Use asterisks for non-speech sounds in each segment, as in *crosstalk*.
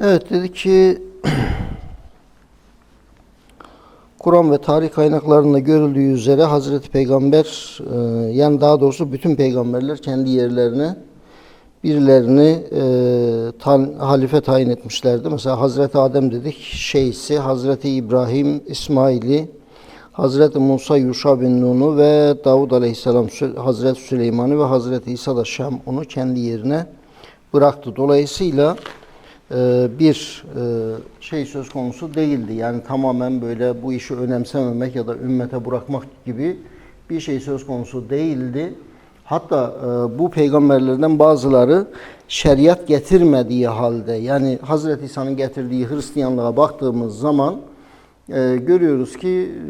Evet dedi ki *clears throat* Kur'an ve tarih kaynaklarında görüldüğü üzere Hazreti Peygamber e, yani daha doğrusu bütün peygamberler kendi yerlerine birilerini e, tan, halife tayin etmişlerdi. Mesela Hazreti Adem dedik şeysi, Hazreti İbrahim İsmail'i, Hazreti Musa Yuşa bin Nun'u ve Davud Aleyhisselam Hazreti Süleyman'ı ve Hazreti İsa da Şam onu kendi yerine bıraktı. Dolayısıyla bir e, şey söz konusu değildi. Yani tamamen böyle bu işi önemsememek ya da ümmete bırakmak gibi bir şey söz konusu değildi. Hatta e, bu peygamberlerden bazıları şeriat getirmediği halde yani Hazreti İsa'nın getirdiği Hristiyanlığa baktığımız zaman e, görüyoruz ki e,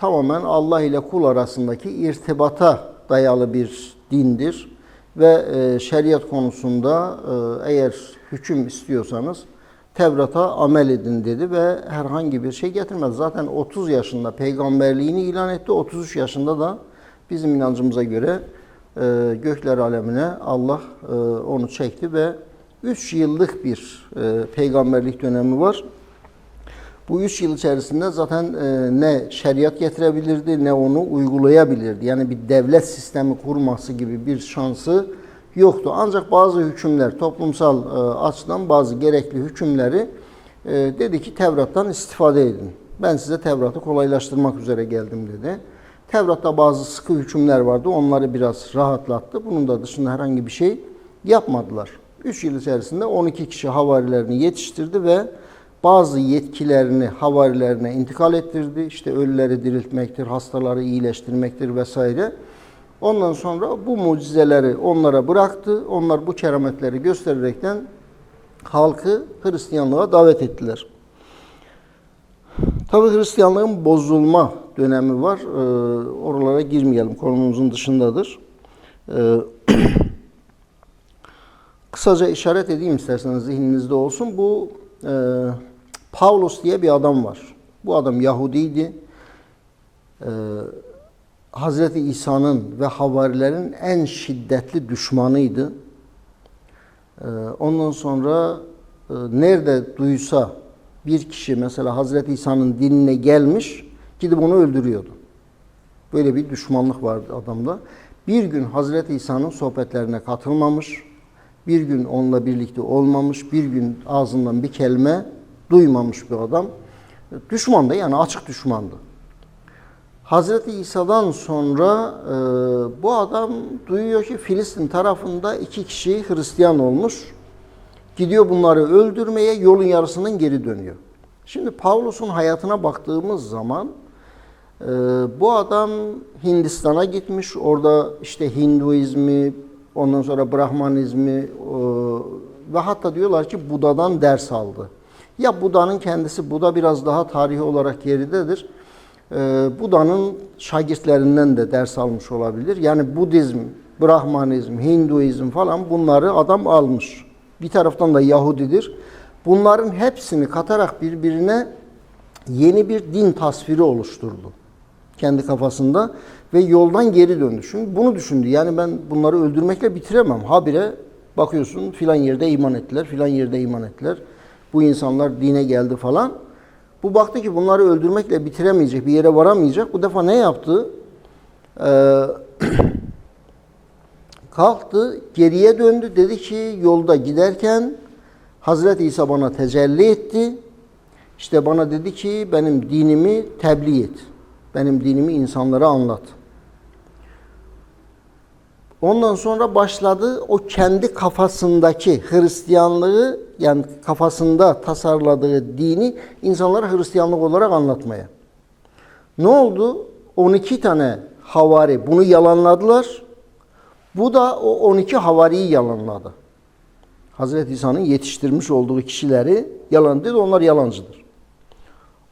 tamamen Allah ile kul arasındaki irtibata dayalı bir dindir ve e, şeriat konusunda e, eğer hüküm istiyorsanız Tevrat'a amel edin dedi ve herhangi bir şey getirmez. Zaten 30 yaşında peygamberliğini ilan etti. 33 yaşında da bizim inancımıza göre e, gökler alemine Allah onu çekti ve 3 yıllık bir peygamberlik dönemi var. Bu üç yıl içerisinde zaten e, ne şeriat getirebilirdi ne onu uygulayabilirdi. Yani bir devlet sistemi kurması gibi bir şansı yoktu. Ancak bazı hükümler, toplumsal e, açıdan bazı gerekli hükümleri e, dedi ki Tevrat'tan istifade edin. Ben size Tevrat'ı kolaylaştırmak üzere geldim dedi. Tevrat'ta bazı sıkı hükümler vardı. Onları biraz rahatlattı. Bunun da dışında herhangi bir şey yapmadılar. 3 yıl içerisinde 12 kişi havarilerini yetiştirdi ve bazı yetkilerini havarilerine intikal ettirdi. İşte ölüleri diriltmektir, hastaları iyileştirmektir vesaire. Ondan sonra bu mucizeleri onlara bıraktı. Onlar bu kerametleri göstererekten halkı Hristiyanlığa davet ettiler. Tabi Hristiyanlığın bozulma dönemi var. Ee, oralara girmeyelim. Konumuzun dışındadır. Ee, *clears throat* kısaca işaret edeyim isterseniz zihninizde olsun. Bu e, Pavlos diye bir adam var. Bu adam Yahudiydi. Ee, Hazreti İsa'nın ve havarilerin en şiddetli düşmanıydı. Ee, ondan sonra e, nerede duysa bir kişi mesela Hazreti İsa'nın dinine gelmiş, gidip onu öldürüyordu. Böyle bir düşmanlık vardı adamda. Bir gün Hazreti İsa'nın sohbetlerine katılmamış, bir gün onunla birlikte olmamış, bir gün ağzından bir kelime duymamış bir adam. Düşmandı yani açık düşmandı. Hazreti İsa'dan sonra e, bu adam duyuyor ki Filistin tarafında iki kişi Hristiyan olmuş. Gidiyor bunları öldürmeye yolun yarısından geri dönüyor. Şimdi Pavlus'un hayatına baktığımız zaman e, bu adam Hindistan'a gitmiş. Orada işte Hinduizmi, ondan sonra Brahmanizmi e, ve hatta diyorlar ki Buda'dan ders aldı. Ya Buda'nın kendisi, Buda biraz daha tarihi olarak geridedir. Ee, Buda'nın şagirtlerinden de ders almış olabilir. Yani Budizm, Brahmanizm, Hinduizm falan bunları adam almış. Bir taraftan da Yahudidir. Bunların hepsini katarak birbirine yeni bir din tasviri oluşturdu. Kendi kafasında ve yoldan geri döndü. Çünkü bunu düşündü. Yani ben bunları öldürmekle bitiremem. Habire bakıyorsun filan yerde iman ettiler, filan yerde iman ettiler. Bu insanlar dine geldi falan. Bu baktı ki bunları öldürmekle bitiremeyecek, bir yere varamayacak. Bu defa ne yaptı? Ee, *clears throat* kalktı, geriye döndü. Dedi ki yolda giderken Hazreti İsa bana tecelli etti. İşte bana dedi ki benim dinimi tebliğ et. Benim dinimi insanlara anlat. Ondan sonra başladı o kendi kafasındaki Hristiyanlığı yani kafasında tasarladığı dini insanlara Hristiyanlık olarak anlatmaya. Ne oldu? 12 tane havari bunu yalanladılar. Bu da o 12 havariyi yalanladı. Hazreti İsa'nın yetiştirmiş olduğu kişileri yalan dedi. Onlar yalancıdır.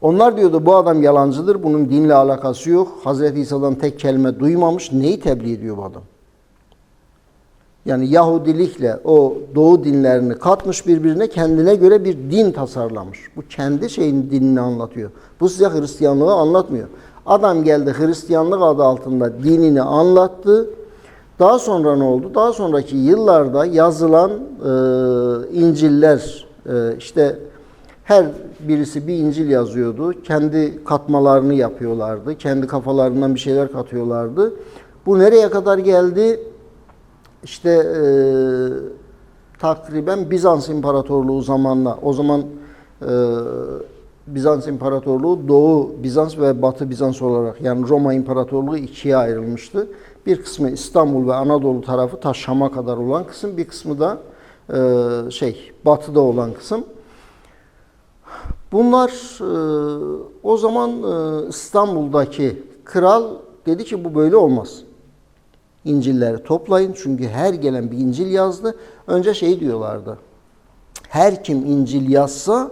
Onlar diyordu bu adam yalancıdır. Bunun dinle alakası yok. Hazreti İsa'dan tek kelime duymamış. Neyi tebliğ ediyor bu adam? Yani Yahudilikle o doğu dinlerini katmış birbirine kendine göre bir din tasarlamış. Bu kendi şeyin dinini anlatıyor. Bu size Hristiyanlığı anlatmıyor. Adam geldi Hristiyanlık adı altında dinini anlattı. Daha sonra ne oldu? Daha sonraki yıllarda yazılan e, İncil'ler Ee, işte her birisi bir İncil yazıyordu. Kendi katmalarını yapıyorlardı. Kendi kafalarından bir şeyler katıyorlardı. Bu nereye kadar geldi? İşte e, takriben Bizans İmparatorluğu zamanla o zaman e, Bizans İmparatorluğu Doğu Bizans ve Batı Bizans olarak yani Roma İmparatorluğu ikiye ayrılmıştı. Bir kısmı İstanbul ve Anadolu tarafı ta Şam'a kadar olan kısım, bir kısmı da e, şey batıda olan kısım. Bunlar e, o zaman e, İstanbul'daki kral dedi ki bu böyle olmaz. İncilleri toplayın çünkü her gelen bir İncil yazdı. Önce şey diyorlardı. Her kim İncil yazsa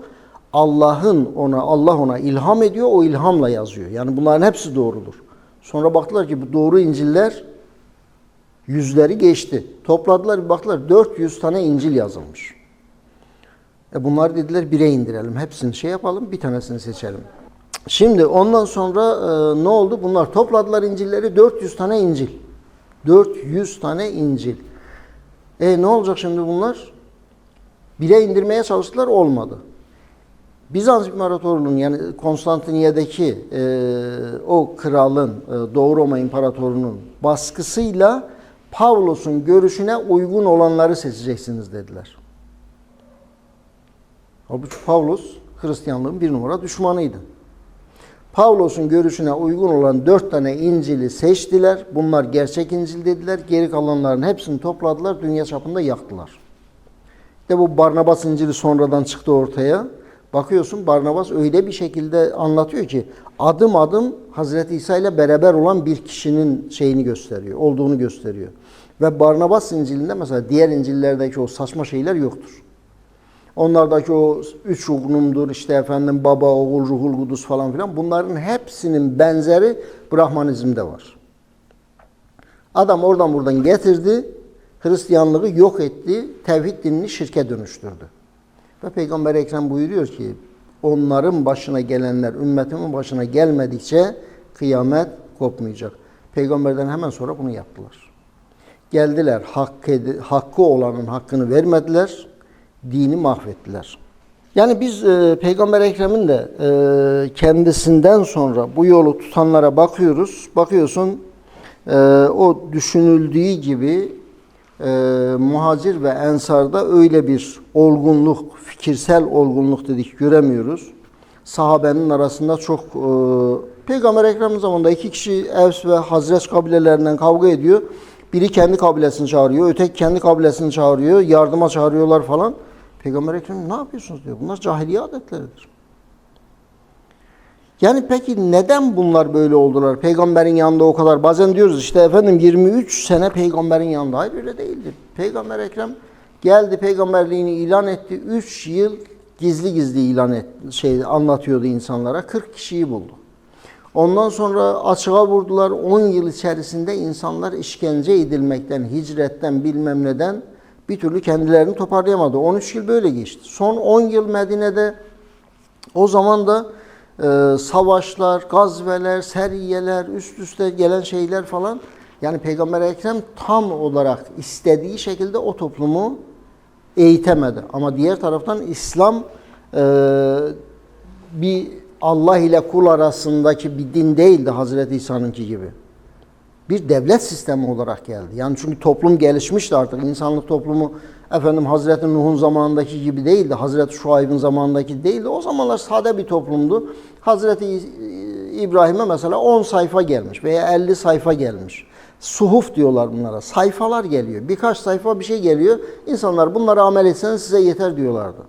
Allah'ın ona Allah ona ilham ediyor, o ilhamla yazıyor. Yani bunların hepsi doğrudur. Sonra baktılar ki bu doğru İncil'ler yüzleri geçti. Topladılar bir baktılar 400 tane İncil yazılmış. E bunlar dediler bire indirelim. Hepsini şey yapalım, bir tanesini seçelim. Şimdi ondan sonra e, ne oldu? Bunlar topladılar İncil'leri 400 tane İncil. 400 tane İncil. E ne olacak şimdi bunlar? Bire indirmeye çalıştılar olmadı. Bizans İmparatorluğu'nun yani Konstantiniyye'deki e, o kralın, e, Doğu Roma İmparatorluğu'nun baskısıyla Pavlos'un görüşüne uygun olanları seçeceksiniz dediler. Halbuki Pavlos Hristiyanlığın bir numara düşmanıydı. Pavlos'un görüşüne uygun olan dört tane İncil'i seçtiler. Bunlar gerçek İncil dediler. Geri kalanların hepsini topladılar. Dünya çapında yaktılar. İşte bu Barnabas İncil'i sonradan çıktı ortaya. Bakıyorsun Barnabas öyle bir şekilde anlatıyor ki adım adım Hazreti İsa ile beraber olan bir kişinin şeyini gösteriyor, olduğunu gösteriyor. Ve Barnabas İncil'inde mesela diğer İncil'lerdeki o saçma şeyler yoktur. Onlardaki o üç ruhnumdur, işte efendim baba, oğul, ruhul kudüs falan filan bunların hepsinin benzeri Brahmanizm'de var. Adam oradan buradan getirdi, Hristiyanlığı yok etti, tevhid dinini şirke dönüştürdü. Ve Peygamber Ekrem buyuruyor ki onların başına gelenler ümmetimin başına gelmedikçe kıyamet kopmayacak. Peygamberden hemen sonra bunu yaptılar. Geldiler hakkı, hakkı olanın hakkını vermediler, dini mahvettiler. Yani biz e, Peygamber Ekrem'in de e, kendisinden sonra bu yolu tutanlara bakıyoruz. Bakıyorsun e, o düşünüldüğü gibi e, muhacir ve ensarda öyle bir olgunluk, fikirsel olgunluk dedik göremiyoruz. Sahabenin arasında çok e, Peygamber Ekrem zamanında iki kişi Evs ve Hazreç kabilelerinden kavga ediyor. Biri kendi kabilesini çağırıyor, öteki kendi kabilesini çağırıyor, yardıma çağırıyorlar falan. Peygamber Ekrem ne yapıyorsunuz diyor. Bunlar cahiliye adetleridir. Yani peki neden bunlar böyle oldular? Peygamberin yanında o kadar bazen diyoruz işte efendim 23 sene peygamberin yanında. Hayır öyle değildi. Peygamber Ekrem geldi peygamberliğini ilan etti. 3 yıl gizli gizli ilan et, şey anlatıyordu insanlara. 40 kişiyi buldu. Ondan sonra açığa vurdular. 10 yıl içerisinde insanlar işkence edilmekten, hicretten bilmem neden bir türlü kendilerini toparlayamadı. 13 yıl böyle geçti. Son 10 yıl Medine'de o zaman da e, savaşlar, gazveler, seriyeler, üst üste gelen şeyler falan. Yani Peygamber Ekrem tam olarak istediği şekilde o toplumu eğitemedi. Ama diğer taraftan İslam e, bir Allah ile kul arasındaki bir din değildi Hazreti İsa'nınki gibi. Bir devlet sistemi olarak geldi. Yani çünkü toplum gelişmişti artık. İnsanlık toplumu efendim Hazreti Nuh'un zamanındaki gibi değildi. Hazreti Şuayb'in zamanındaki değildi. O zamanlar sade bir toplumdu. Hazreti İbrahim'e mesela 10 sayfa gelmiş veya 50 sayfa gelmiş. Suhuf diyorlar bunlara. Sayfalar geliyor. Birkaç sayfa bir şey geliyor. İnsanlar bunları amel etseniz size yeter diyorlardı.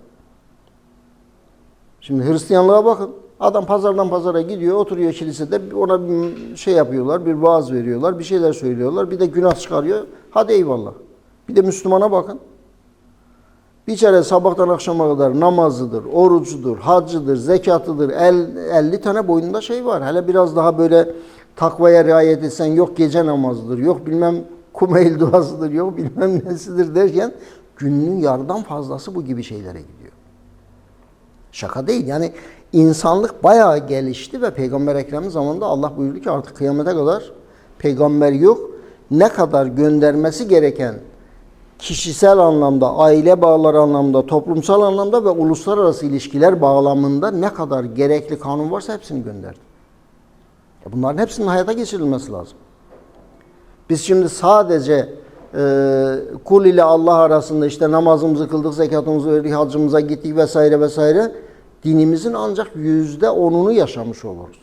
Şimdi Hristiyanlığa bakın. Adam pazardan pazara gidiyor, oturuyor kilisede. Ona bir şey yapıyorlar, bir vaaz veriyorlar, bir şeyler söylüyorlar. Bir de günah çıkarıyor. Hadi eyvallah. Bir de Müslümana bakın. Bir kere sabahtan akşama kadar namazıdır, orucudur, hacıdır, zekatıdır. El, 50 tane boynunda şey var. Hele biraz daha böyle takvaya riayet etsen yok gece namazıdır, yok bilmem kumeyl duasıdır, yok bilmem nesidir derken günün yarıdan fazlası bu gibi şeylere gidiyor. Şaka değil. Yani insanlık bayağı gelişti ve Peygamber Ekrem'in zamanında Allah buyurdu ki artık kıyamete kadar peygamber yok. Ne kadar göndermesi gereken kişisel anlamda, aile bağları anlamda, toplumsal anlamda ve uluslararası ilişkiler bağlamında ne kadar gerekli kanun varsa hepsini gönderdi. Bunların hepsinin hayata geçirilmesi lazım. Biz şimdi sadece e, kul ile Allah arasında işte namazımızı kıldık, zekatımızı verdik, hacımıza gittik vesaire vesaire dinimizin ancak yüzde onunu yaşamış oluruz.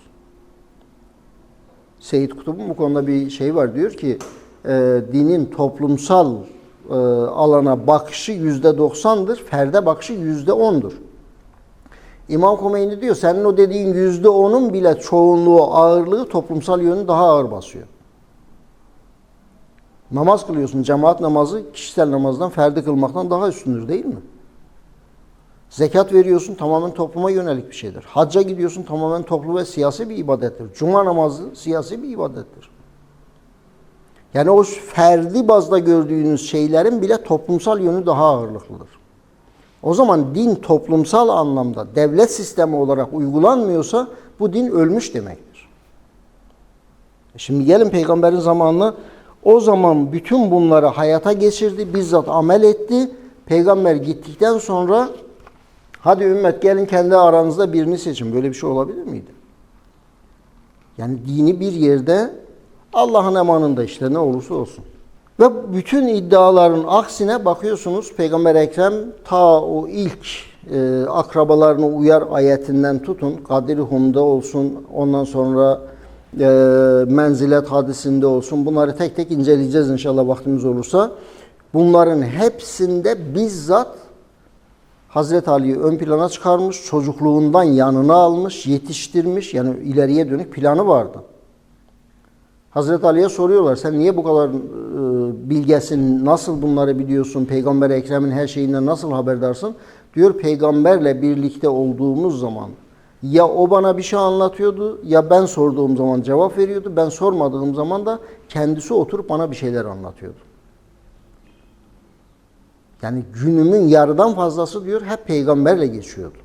Seyit Kutub'un bu konuda bir şey var diyor ki e, dinin toplumsal e, alana bakışı yüzde doksandır, ferde bakışı yüzde ondur. İmam Komeyni diyor senin o dediğin yüzde onun bile çoğunluğu ağırlığı toplumsal yönü daha ağır basıyor. Namaz kılıyorsun. Cemaat namazı kişisel namazdan, ferdi kılmaktan daha üstündür değil mi? Zekat veriyorsun tamamen topluma yönelik bir şeydir. Hacca gidiyorsun tamamen toplu ve siyasi bir ibadettir. Cuma namazı siyasi bir ibadettir. Yani o ferdi bazda gördüğünüz şeylerin bile toplumsal yönü daha ağırlıklıdır. O zaman din toplumsal anlamda devlet sistemi olarak uygulanmıyorsa bu din ölmüş demektir. Şimdi gelin peygamberin zamanına o zaman bütün bunları hayata geçirdi, bizzat amel etti. Peygamber gittikten sonra hadi ümmet gelin kendi aranızda birini seçin. Böyle bir şey olabilir miydi? Yani dini bir yerde Allah'ın emanında işte ne olursa olsun. Ve bütün iddiaların aksine bakıyorsunuz Peygamber Ekrem ta o ilk e, akrabalarını uyar ayetinden tutun. Kadir Hum'da olsun ondan sonra e, menzilet hadisinde olsun. Bunları tek tek inceleyeceğiz inşallah vaktimiz olursa. Bunların hepsinde bizzat Hazreti Ali'yi ön plana çıkarmış, çocukluğundan yanına almış, yetiştirmiş. Yani ileriye dönük planı vardı. Hazreti Ali'ye soruyorlar sen niye bu kadar e, bilgesin, nasıl bunları biliyorsun, Peygamber Ekrem'in her şeyinden nasıl haberdarsın? Diyor peygamberle birlikte olduğumuz zaman ya o bana bir şey anlatıyordu ya ben sorduğum zaman cevap veriyordu. Ben sormadığım zaman da kendisi oturup bana bir şeyler anlatıyordu. Yani günümün yarıdan fazlası diyor hep peygamberle geçiyordu.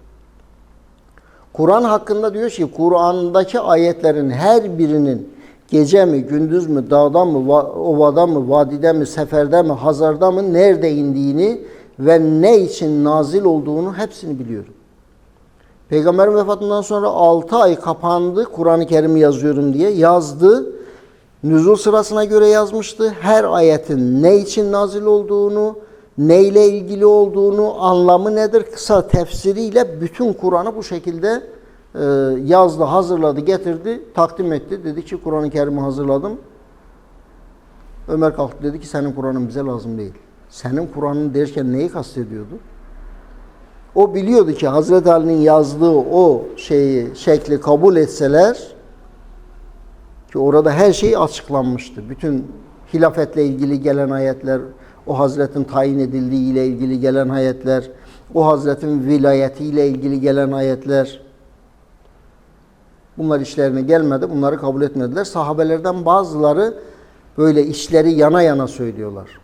Kur'an hakkında diyor ki Kur'an'daki ayetlerin her birinin gece mi, gündüz mü, dağda mı, va- ovada mı, vadide mi, seferde mi, hazarda mı, nerede indiğini ve ne için nazil olduğunu hepsini biliyorum. Peygamberin vefatından sonra 6 ay kapandı Kur'an-ı Kerim yazıyorum diye yazdı. Nüzul sırasına göre yazmıştı. Her ayetin ne için nazil olduğunu, neyle ilgili olduğunu, anlamı nedir kısa tefsiriyle bütün Kur'an'ı bu şekilde e, yazdı, hazırladı, getirdi, takdim etti. Dedi ki Kur'an-ı Kerim'i hazırladım. Ömer kalktı dedi ki senin Kur'an'ın bize lazım değil. Senin Kur'an'ın derken neyi kastediyordu? O biliyordu ki Hazreti Ali'nin yazdığı o şeyi, şekli kabul etseler ki orada her şey açıklanmıştı. Bütün hilafetle ilgili gelen ayetler, o Hazretin tayin edildiği ile ilgili gelen ayetler, o Hazretin vilayetiyle ilgili gelen ayetler, Bunlar işlerine gelmedi. Bunları kabul etmediler. Sahabelerden bazıları böyle işleri yana yana söylüyorlar.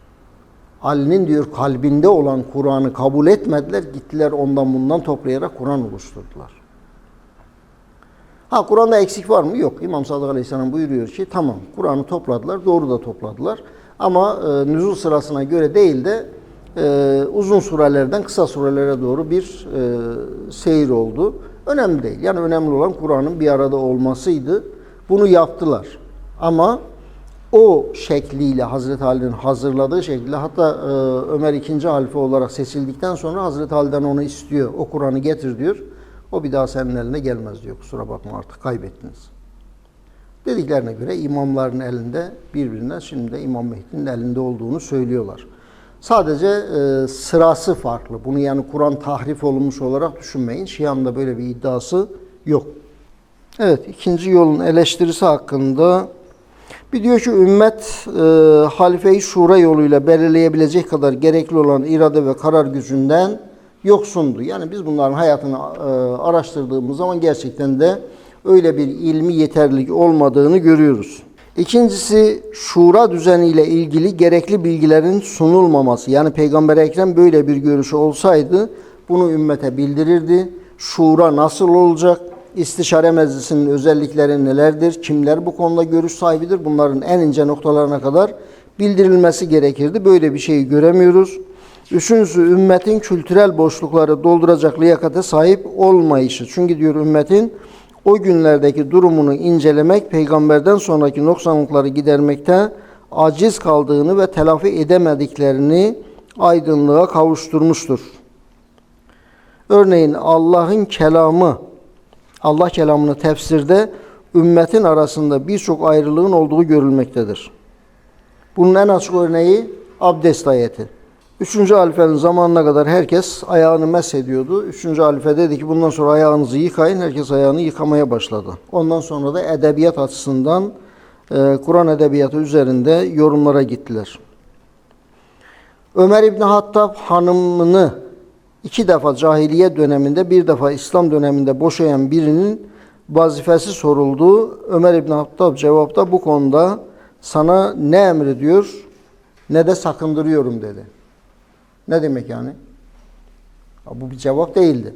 Ali'nin diyor kalbinde olan Kur'an'ı kabul etmediler. Gittiler ondan bundan toplayarak Kur'an oluşturdular. Ha Kur'an'da eksik var mı? Yok. İmam Sadık Aleyhisselam buyuruyor ki tamam Kur'an'ı topladılar. Doğru da topladılar. Ama e, nüzul sırasına göre değil de e, uzun surelerden kısa surelere doğru bir e, seyir oldu. Önemli değil. Yani önemli olan Kur'an'ın bir arada olmasıydı. Bunu yaptılar. Ama o şekliyle Hazreti Ali'nin hazırladığı şekilde hatta e, Ömer ikinci halife olarak seçildikten sonra Hazreti Ali'den onu istiyor. O Kur'an'ı getir diyor. O bir daha senin eline gelmez diyor. Kusura bakma artık kaybettiniz. Dediklerine göre imamların elinde birbirinden şimdi de İmam Mehdi'nin elinde olduğunu söylüyorlar. Sadece e, sırası farklı. Bunu yani Kur'an tahrif olmuş olarak düşünmeyin. Şia'nın da böyle bir iddiası yok. Evet, ikinci yolun eleştirisi hakkında bir diyor ki ümmet e, halife-i şura yoluyla belirleyebilecek kadar gerekli olan irade ve karar gücünden yoksundu. Yani biz bunların hayatını e, araştırdığımız zaman gerçekten de öyle bir ilmi yeterlilik olmadığını görüyoruz. İkincisi şura düzeniyle ilgili gerekli bilgilerin sunulmaması. Yani Peygamber Ekrem böyle bir görüşü olsaydı bunu ümmete bildirirdi. Şura nasıl olacak? İstişare meclisinin özellikleri nelerdir? Kimler bu konuda görüş sahibidir? Bunların en ince noktalarına kadar bildirilmesi gerekirdi. Böyle bir şeyi göremiyoruz. Üçüncüsü ümmetin kültürel boşlukları dolduracak liyakate sahip olmayışı. Çünkü diyor ümmetin o günlerdeki durumunu incelemek, peygamberden sonraki noksanlıkları gidermekte aciz kaldığını ve telafi edemediklerini aydınlığa kavuşturmuştur. Örneğin Allah'ın kelamı, Allah kelamını tefsirde ümmetin arasında birçok ayrılığın olduğu görülmektedir. Bunun en açık örneği abdest ayeti. Üçüncü halifenin zamanına kadar herkes ayağını meshediyordu. Üçüncü halife dedi ki bundan sonra ayağınızı yıkayın. Herkes ayağını yıkamaya başladı. Ondan sonra da edebiyat açısından e, Kur'an edebiyatı üzerinde yorumlara gittiler. Ömer İbni Hattab hanımını iki defa cahiliye döneminde bir defa İslam döneminde boşayan birinin vazifesi soruldu. Ömer İbni Hattab cevapta bu konuda sana ne emrediyor ne de sakındırıyorum dedi. Ne demek yani? Ya Bu bir cevap değildi.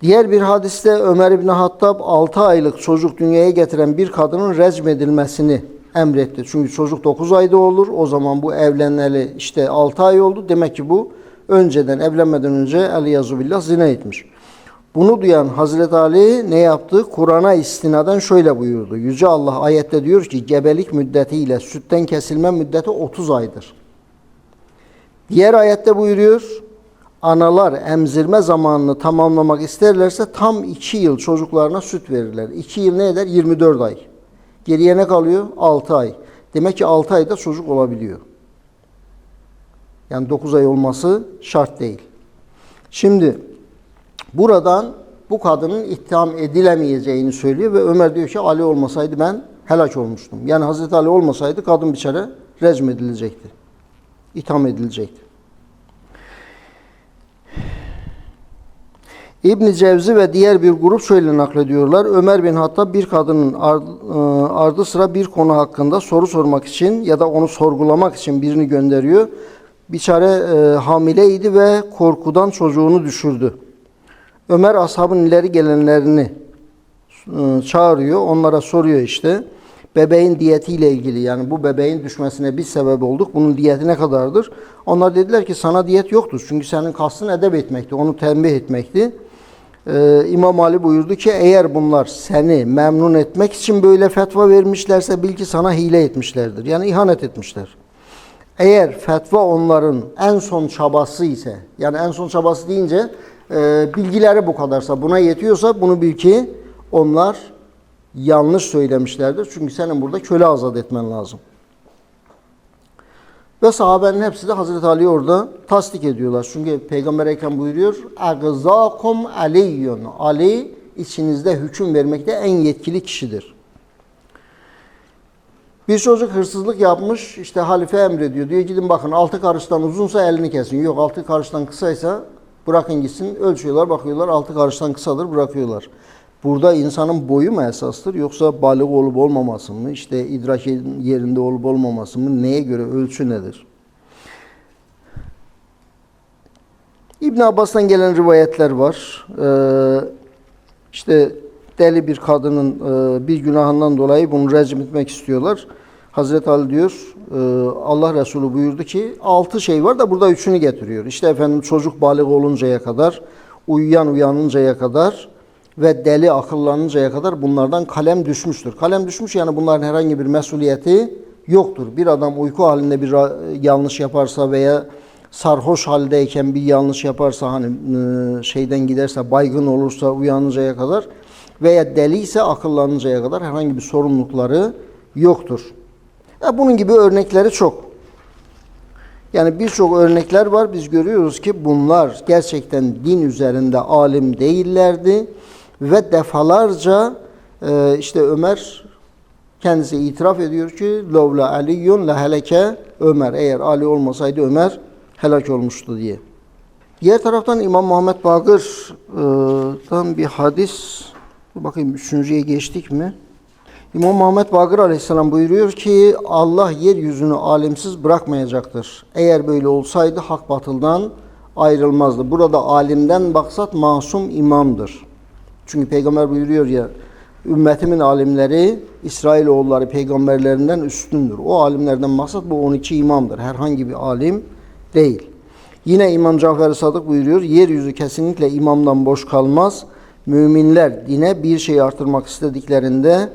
Diğer bir hadiste Ömer İbni Hattab 6 aylık çocuk dünyaya getiren bir kadının recm edilmesini emretti. Çünkü çocuk 9 ayda olur. O zaman bu evleneli işte 6 ay oldu. Demek ki bu önceden evlenmeden önce Eliyazubillah zina etmiş. Bunu duyan Hazreti Ali ne yaptı? Kur'an'a istinaden şöyle buyurdu. Yüce Allah ayette diyor ki gebelik müddetiyle sütten kesilme müddeti 30 aydır. Diğer ayette buyuruyor. Analar emzirme zamanını tamamlamak isterlerse tam 2 yıl çocuklarına süt verirler. 2 yıl ne eder? 24 ay. Geriye ne kalıyor? 6 ay. Demek ki 6 ayda çocuk olabiliyor. Yani 9 ay olması şart değil. Şimdi buradan bu kadının ittiham edilemeyeceğini söylüyor ve Ömer diyor ki Ali olmasaydı ben helak olmuştum. Yani Hazreti Ali olmasaydı kadın biçare recm edilecekti. İtham edilecekti. İbn Cevzi ve diğer bir grup şöyle naklediyorlar. Ömer bin Hattab bir kadının e, ardı sıra bir konu hakkında soru sormak için ya da onu sorgulamak için birini gönderiyor. Biçare e, hamileydi ve korkudan çocuğunu düşürdü. Ömer ashabın ileri gelenlerini e, çağırıyor. Onlara soruyor işte. Bebeğin diyetiyle ilgili yani bu bebeğin düşmesine biz sebep olduk. Bunun diyeti ne kadardır? Onlar dediler ki sana diyet yoktur. Çünkü senin kastın edep etmekti. Onu tembih etmekti. Ee, İmam Ali buyurdu ki eğer bunlar seni memnun etmek için böyle fetva vermişlerse bil ki sana hile etmişlerdir. Yani ihanet etmişler. Eğer fetva onların en son çabası ise yani en son çabası deyince e, bilgileri bu kadarsa buna yetiyorsa bunu bil ki onlar yanlış söylemişlerdir. Çünkü senin burada köle azat etmen lazım. Ve sahabenin hepsi de Hazreti Ali'yi orada tasdik ediyorlar. Çünkü Peygamber Ekrem buyuruyor. اَغْزَاكُمْ عَلِيٌّ Ali içinizde hüküm vermekte en yetkili kişidir. Bir çocuk hırsızlık yapmış, işte halife emrediyor. Diyor gidin bakın altı karıştan uzunsa elini kesin. Yok altı karıştan kısaysa bırakın gitsin. Ölçüyorlar, bakıyorlar altı karıştan kısadır bırakıyorlar. Burada insanın boyu mu esastır yoksa balık olup olmaması mı, işte idrak yerinde olup olmaması mı, neye göre ölçü nedir? İbn Abbas'tan gelen rivayetler var. Ee, işte deli bir kadının e, bir günahından dolayı bunu recm etmek istiyorlar. Hazreti Ali diyor, e, Allah Resulü buyurdu ki altı şey var da burada üçünü getiriyor. İşte efendim çocuk balık oluncaya kadar, uyuyan uyanıncaya kadar ve deli akıllanıncaya kadar bunlardan kalem düşmüştür. Kalem düşmüş yani bunların herhangi bir mesuliyeti yoktur. Bir adam uyku halinde bir ra- yanlış yaparsa veya sarhoş haldeyken bir yanlış yaparsa hani e, şeyden giderse baygın olursa uyanıncaya kadar veya deli ise akıllanıncaya kadar herhangi bir sorumlulukları yoktur. E bunun gibi örnekleri çok. Yani birçok örnekler var. Biz görüyoruz ki bunlar gerçekten din üzerinde alim değillerdi ve defalarca e, işte Ömer kendisi itiraf ediyor ki lovla aliyun la heleke Ömer eğer Ali olmasaydı Ömer helak olmuştu diye. Diğer taraftan İmam Muhammed Bakır'dan bir hadis bakayım üçüncüye geçtik mi? İmam Muhammed Bakır Aleyhisselam buyuruyor ki Allah yeryüzünü alimsiz bırakmayacaktır. Eğer böyle olsaydı hak batıldan ayrılmazdı. Burada alimden baksat masum imamdır. Çünkü peygamber buyuruyor ya ümmetimin alimleri İsrailoğulları peygamberlerinden üstündür. O alimlerden maksat bu 12 imamdır. Herhangi bir alim değil. Yine İmam Cafer Sadık buyuruyor, yeryüzü kesinlikle imamdan boş kalmaz. Müminler dine bir şey artırmak istediklerinde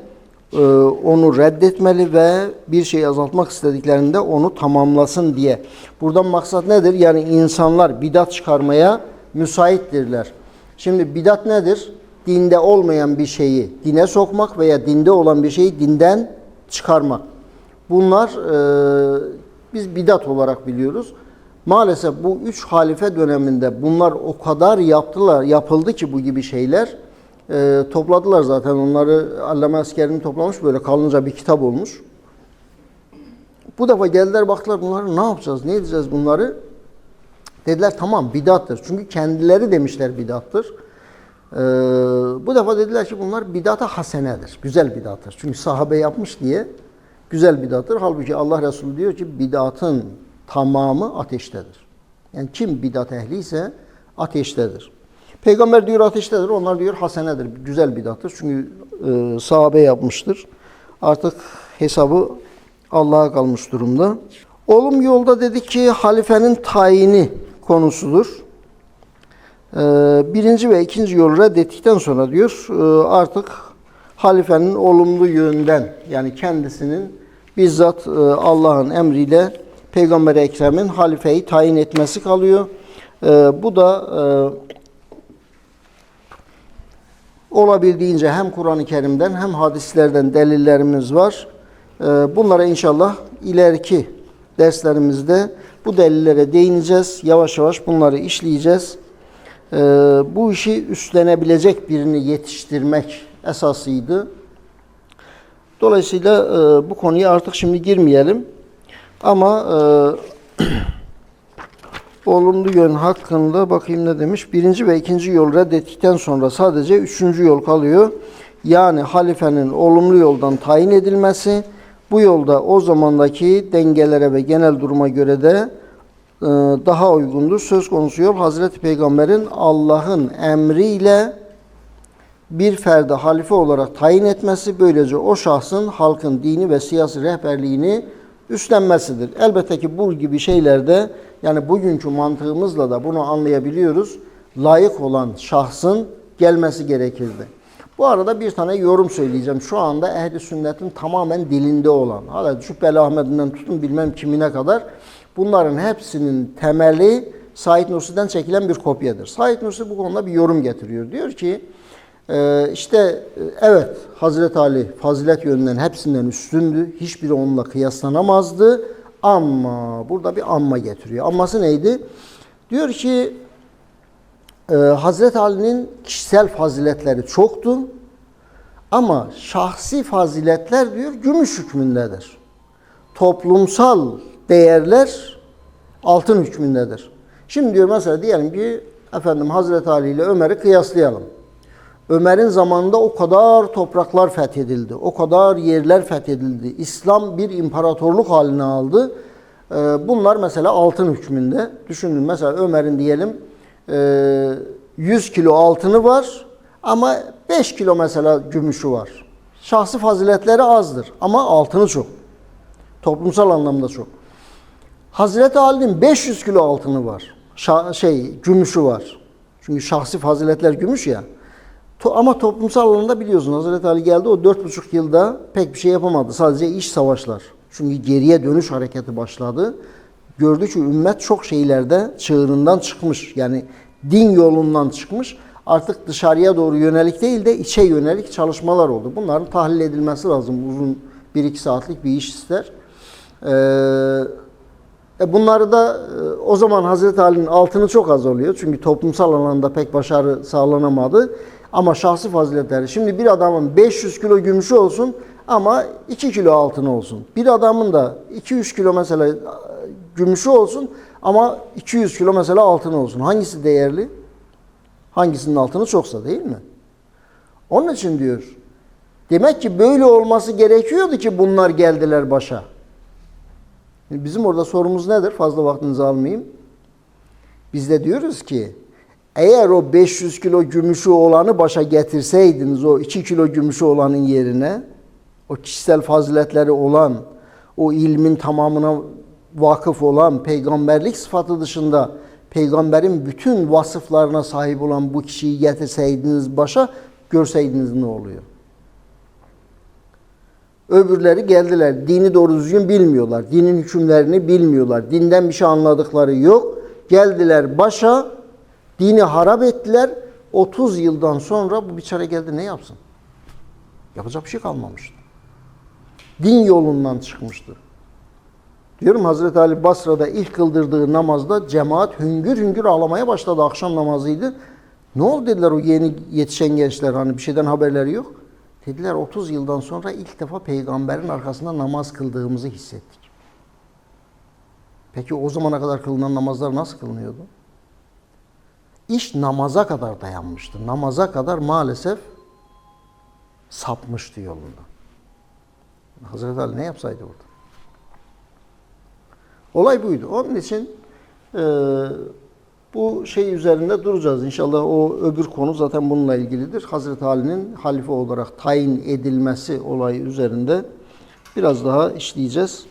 e, onu reddetmeli ve bir şey azaltmak istediklerinde onu tamamlasın diye. Buradan maksat nedir? Yani insanlar bidat çıkarmaya müsaittirler. Şimdi bidat nedir? Dinde olmayan bir şeyi dine sokmak veya dinde olan bir şeyi dinden çıkarmak. Bunlar e, biz bidat olarak biliyoruz. Maalesef bu üç halife döneminde bunlar o kadar yaptılar, yapıldı ki bu gibi şeyler. E, topladılar zaten onları Allame Asker'in toplamış böyle kalınca bir kitap olmuş. Bu defa geldiler baktılar bunları ne yapacağız, ne edeceğiz bunları? Dediler tamam bidattır. Çünkü kendileri demişler bidattır. Ee, bu defa dediler ki bunlar bidata hasenedir. Güzel bidattır. Çünkü sahabe yapmış diye güzel bidattır. Halbuki Allah Resulü diyor ki bidatın tamamı ateştedir. Yani kim bidat ehliyse ateştedir. Peygamber diyor ateştedir. Onlar diyor hasenedir. Güzel bidattır. Çünkü e, sahabe yapmıştır. Artık hesabı Allah'a kalmış durumda. Olum yolda dedik ki halifenin tayini konusudur. Ee, birinci ve ikinci yolu reddettikten sonra diyor e, artık halifenin olumlu yönden yani kendisinin bizzat e, Allah'ın emriyle Peygamber-i Ekrem'in halifeyi tayin etmesi kalıyor. Ee, bu da e, olabildiğince hem Kur'an-ı Kerim'den hem hadislerden delillerimiz var. Ee, Bunlara inşallah ileriki derslerimizde bu delillere değineceğiz. Yavaş yavaş bunları işleyeceğiz. Ee, Bu işi üstlenebilecek birini yetiştirmek esasıydı. Dolayısıyla e, bu konuya artık şimdi girmeyelim. Ama e, *clears throat* olumlu yön hakkında bakayım ne demiş. Birinci ve ikinci yol reddettikten sonra sadece üçüncü yol kalıyor. Yani halifenin olumlu yoldan tayin edilmesi. Bu yolda o zamandaki dengelere ve genel duruma göre de daha uygundur. Söz konusu yol Hazreti Peygamber'in Allah'ın emriyle bir ferde halife olarak tayin etmesi, böylece o şahsın halkın dini ve siyasi rehberliğini üstlenmesidir. Elbette ki bu gibi şeylerde yani bugünkü mantığımızla da bunu anlayabiliyoruz. Layık olan şahsın gelmesi gerekirdi. Bu arada bir tane yorum söyleyeceğim. Şu anda ehli sünnetin tamamen dilinde olan, hala Cübbeli Ahmet'inden tutun bilmem kimine kadar bunların hepsinin temeli Said Nursi'den çekilen bir kopyadır. Said Nursi bu konuda bir yorum getiriyor. Diyor ki e, işte e, evet Hazreti Ali fazilet yönünden hepsinden üstündü. Hiçbiri onunla kıyaslanamazdı. Ama burada bir amma getiriyor. Amması neydi? Diyor ki ee, Hazreti Ali'nin kişisel faziletleri çoktu. Ama şahsi faziletler diyor gümüş hükmündedir. Toplumsal değerler altın hükmündedir. Şimdi diyor mesela diyelim ki efendim Hazreti Ali ile Ömer'i kıyaslayalım. Ömer'in zamanında o kadar topraklar fethedildi. O kadar yerler fethedildi. İslam bir imparatorluk haline aldı. Ee, Bunlar mesela altın hükmünde. Düşünün mesela Ömer'in diyelim e, 100 kilo altını var ama 5 kilo mesela gümüşü var. Şahsi faziletleri azdır ama altını çok. Toplumsal anlamda çok. Hazreti Ali'nin 500 kilo altını var. Şa- şey gümüşü var. Çünkü şahsi faziletler gümüş ya. To- ama toplumsal alanda biliyorsun Hazreti Ali geldi o 4,5 yılda pek bir şey yapamadı. Sadece iş savaşlar. Çünkü geriye dönüş hareketi başladı. Gördü ki ümmet çok şeylerde çığırından çıkmış. Yani din yolundan çıkmış. Artık dışarıya doğru yönelik değil de içe yönelik çalışmalar oldu. Bunların tahlil edilmesi lazım. Uzun 1-2 saatlik bir iş ister. Ee, e bunları da e, o zaman Hazreti Ali'nin altını çok az oluyor. Çünkü toplumsal alanda pek başarı sağlanamadı. Ama şahsi faziletleri. Şimdi bir adamın 500 kilo gümüşü olsun ama 2 kilo altını olsun. Bir adamın da 2-3 kilo mesela e, gümüşü olsun ama 200 kilo mesela altını olsun. Hangisi değerli? Hangisinin altını çoksa değil mi? Onun için diyor. Demek ki böyle olması gerekiyordu ki bunlar geldiler başa. Bizim orada sorumuz nedir? Fazla vaktinizi almayayım. Biz de diyoruz ki Eğer o 500 kilo gümüşü olanı başa getirseydiniz o 2 kilo gümüşü olanın yerine o kişisel faziletleri olan, o ilmin tamamına vakıf olan peygamberlik sıfatı dışında peygamberin bütün vasıflarına sahip olan bu kişiyi getirseydiniz başa görseydiniz ne oluyor? Öbürleri geldiler. Dini doğru düzgün bilmiyorlar. Dinin hükümlerini bilmiyorlar. Dinden bir şey anladıkları yok. Geldiler başa, dini harap ettiler. 30 yıldan sonra bu biçare geldi ne yapsın? Yapacak bir şey kalmamıştı. Din yolundan çıkmıştı. Diyorum Hazreti Ali Basra'da ilk kıldırdığı namazda cemaat hüngür hüngür ağlamaya başladı. Akşam namazıydı. Ne oldu dediler o yeni yetişen gençler hani bir şeyden haberleri yok. Dediler 30 yıldan sonra ilk defa peygamberin arkasında namaz kıldığımızı hissettik. Peki o zamana kadar kılınan namazlar nasıl kılınıyordu? İş namaza kadar dayanmıştı. Namaza kadar maalesef sapmıştı yolunda. Hazreti Ali ne yapsaydı orada? Olay buydu. Onun için e, bu şey üzerinde duracağız. İnşallah o öbür konu zaten bununla ilgilidir. Hazreti Ali'nin halife olarak tayin edilmesi olayı üzerinde biraz daha işleyeceğiz.